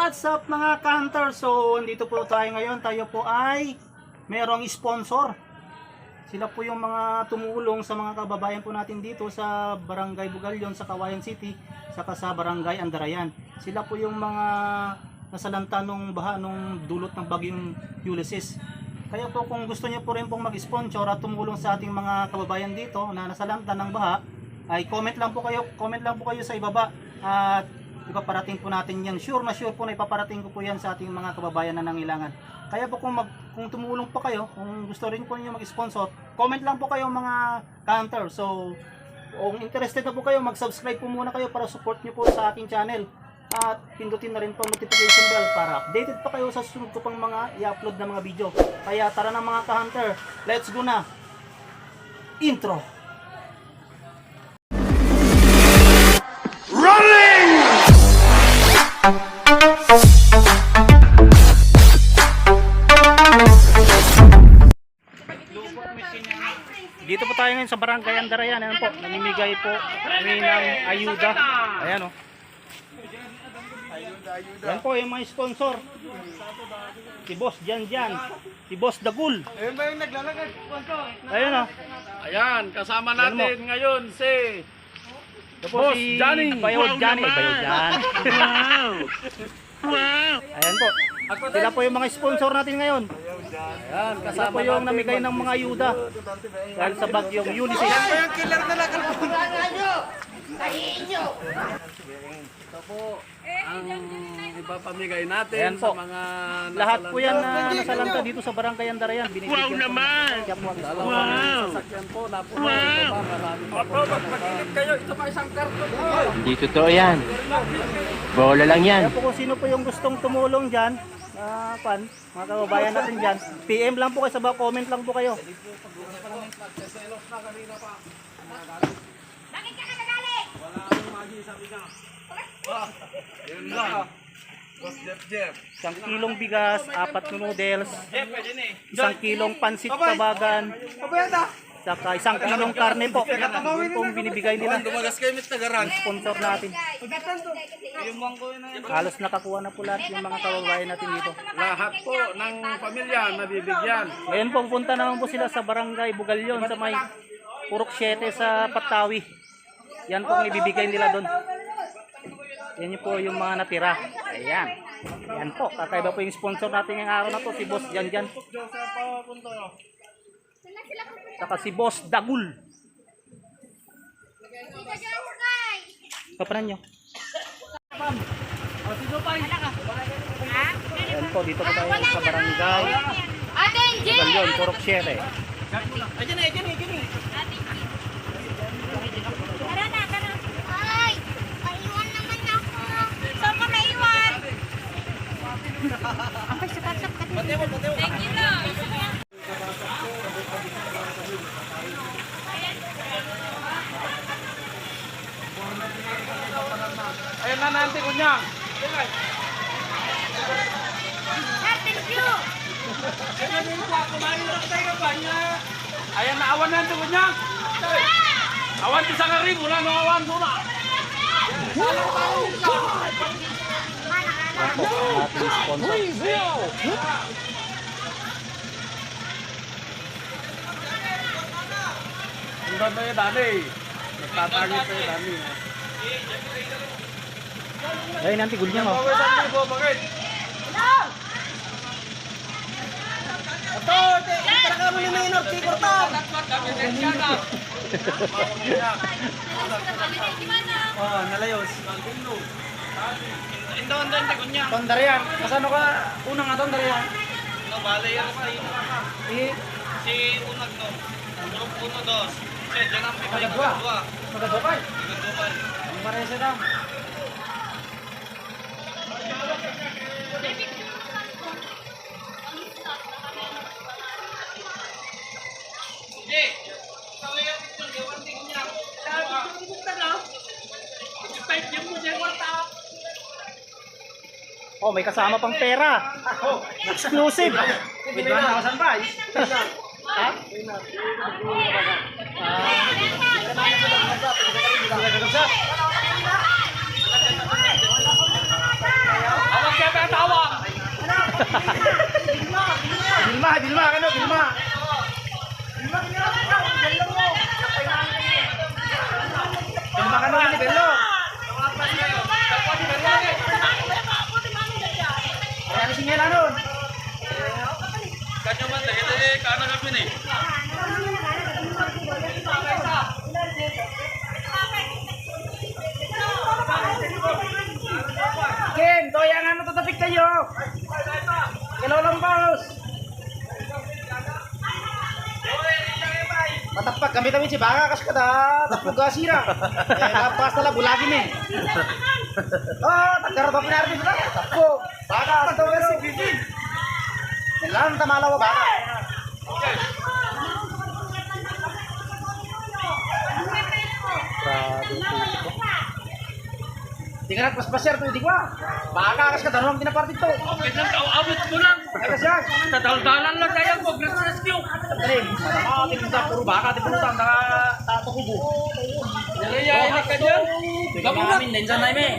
what's up mga counter? So, andito po tayo ngayon. Tayo po ay merong sponsor. Sila po yung mga tumulong sa mga kababayan po natin dito sa Barangay Bugalyon, sa Kawayan City, saka sa Barangay Andarayan. Sila po yung mga nasalanta nung baha nung dulot ng bagyong Ulysses. Kaya po kung gusto niyo po rin pong mag-sponsor at tumulong sa ating mga kababayan dito na nasalanta ng baha, ay comment lang po kayo, comment lang po kayo sa ibaba at ipaparating po natin yan. Sure na sure po na ipaparating ko po yan sa ating mga kababayan na nangailangan. Kaya po kung, mag, kung tumulong po kayo, kung gusto rin po niyo mag-sponsor, comment lang po kayo mga counter. So, kung interested na po kayo, mag-subscribe po muna kayo para support niyo po sa aking channel. At pindutin na rin po notification bell para updated pa kayo sa susunod ko pang mga i-upload na mga video. Kaya tara na mga ka-hunter, let's go na! Intro! Sa Barangay Andarayan. Ayan po, namimigay po kami ng ayuda. Ayan o. Yan po yung mga sponsor. Si Boss Jan Jan. Si Boss Dagul. Ayun ba yung naglalagay? Ayan o. Ayan, kasama natin ngayon si Boss si Johnny. Bayo Wow Johnny. Bayo Jan. Wow! Wow! Ayan po. Sila po yung mga sponsor natin ngayon. Ayan, kasama po yung namigay ng mga ayuda. Dahil sa bagyong Ulysses. Yan ba yung killer na nakalpun? Ito po ang ipapamigay natin Ayan po. sa mga Lahat po yan na nasalanta dito sa Barangay Andarayan. Wow naman! Po Dalawang sasakyan po na po. Wow! Ito pa, maraming po. kayo. Ito pa isang karton. Hindi totoo yan. Bola lang yan. Kaya po kung sino po yung gustong tumulong dyan, ah, pan, mga kababayan natin dyan, PM lang po kayo sa comment lang po kayo. Yun lang. Boss Jeff Jeff. Isang kilong bigas, apat na noodles, isang kilong pansit kabagan! Saka isang kilong karne po. Yun po ang binibigay nila. Dumagas kayo mit tagaran. Sponsor natin. Halos nakakuha na po lahat yung mga kababayan natin dito. Lahat po ng pamilya nabibigyan. Ngayon po punta naman po sila sa barangay Bugalyon sa may Purok 7 sa Patawi. Yan po ang ibibigay nila doon. Yan po yung mga natira. Ayan. Yan po. Kakaiba po yung sponsor natin ngayong araw na to. Si Boss Jan Jan. Saka si Boss Dagul. Kapanan nyo. Ayan po. Dito po tayo sa barangay Ate Angie! Bugalyon. Purok 7. Tara na, tara. Ay, maiwan naman ako. Saan ka naiwan? Ang pasap-pasap ka din. Thank you lang. Ayun na nanti kunyang. Sir, thank you. Ayan na awan nanti kunyang. Awan ti sa kari mula no awan muna. Yan po ang ating sponsor. Ang ganda yung dani. Nagtatangit kayo dani. Ayun, nanti gul niya, mo to! Oh, nalayos. Indon din ti kunyang. Tondarian. Kasano ka? Unang nga Tondarian. No bale yan pa ka. Eh, Si unag no. Grup uno dos. Siya diyan ang pipay Magadwa. dua. magadokay. Magadwa. Ang parese na. Hindi. Oh, may kasama pang pera. Exclusive. Bidwan na kasan ba? Ha? Awag ka ba Baka naman, Belo. Matapak kami kami si Baka kas kada tapog sira. Eh lapas tala bulagi me. Oh, tagar ba pinarti ba? Tapog. Baka to Bibi. Lang tamalawa baka. Tingnan pas pasir tuh di gua. Baka kas kada nang pinaparti to. Abot mo lang. Ay siya. Tadaldalan lang kayo. Huwag na rescue. Dali, ah, tinta puro baka ti putang naka tato kubo. Nalayayahan ka dyan. Gamin din sa naime.